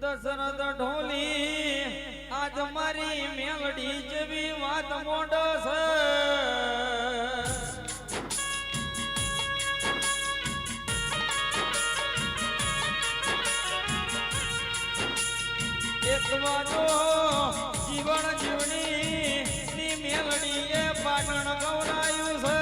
દશરથ ઢોલી આજ મારી મેલડી જેવી વાત મોડો છે. એક વાતો જીવન જીવની મેલડી એ પાટણ ગૌરાયું છે.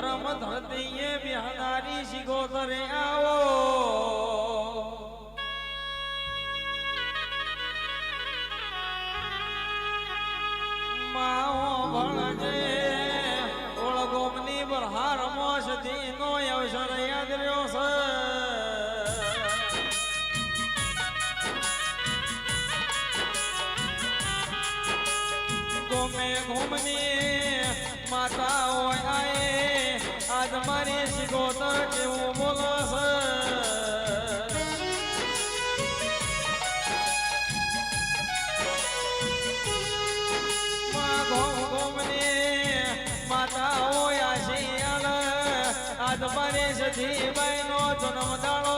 ધર્મ ધરતીએ બિહારી શીખો તરે આવો. માઓ ભણજે ઓળગોમની બરહાર મોસથી નો અવસર યાદ રહ્યો છે. ઘૂમની માતા હોય આજ મારી શિગોતર કેવું ઘોમની માતા હોય આશિયાલ આજ મારી સધી બહેનો જન્મ દાડો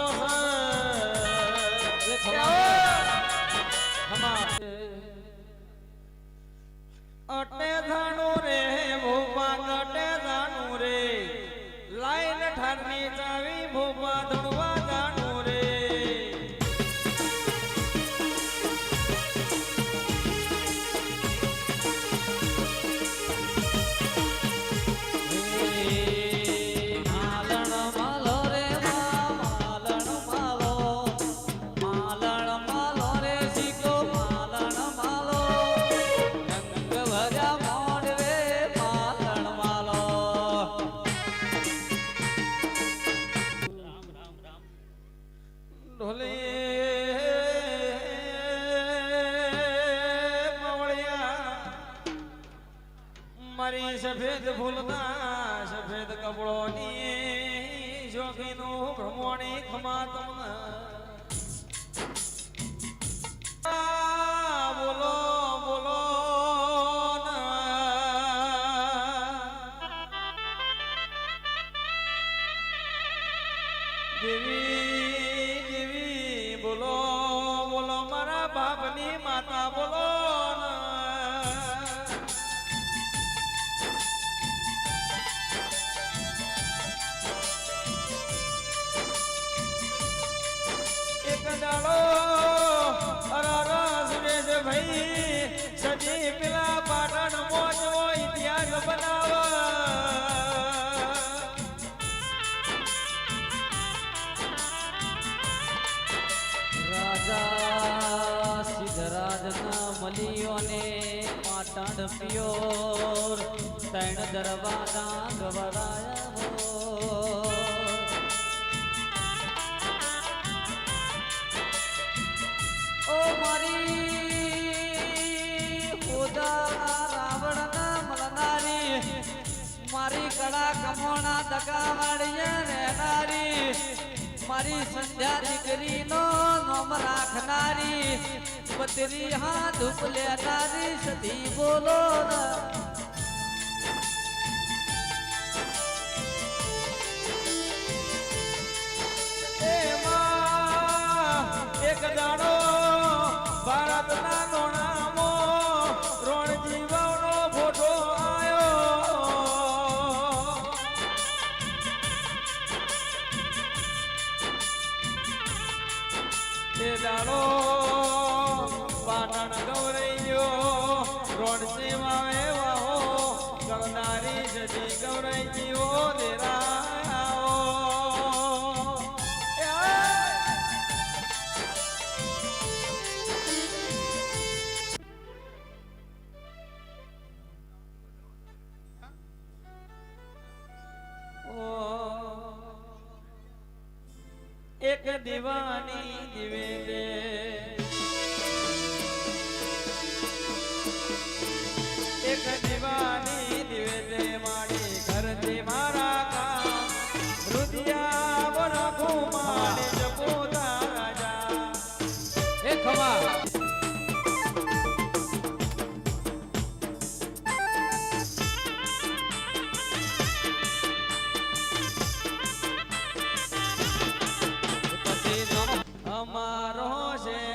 અટે સફેદ ફૂલના સફેદ કપડોની શોખીનું ભ્રમણી ખમા તમને બોલો બોલો. દેવી દેવી, બોલો બોલો મારા બાપની માતા, બોલો દાડો અરારા સુરેશ ભાઈ સજી પેલા પાટણ મોજ હોય ઇતિહાસ બનાવો. રાજા સિદ્ધરાજના મલિયોને પાટણ પિયોર, તૈણ દરવાજા ગવરાયા મારી કળા કમોણા દગાવાડીએ રહેનારી. મારી સંધ્યા દીકરીનો નોમ રાખનારી. પતરી હાથ ધૂપ લેનારી સતી બોલો એ દાડો પાટણ ગૌરૈયો રોડ સેવા એવા હો જજી જતી દેરાયો દીવાની દિવે દે એક દીવાની દિવે દે મારી ઘર તે મારા Yeah.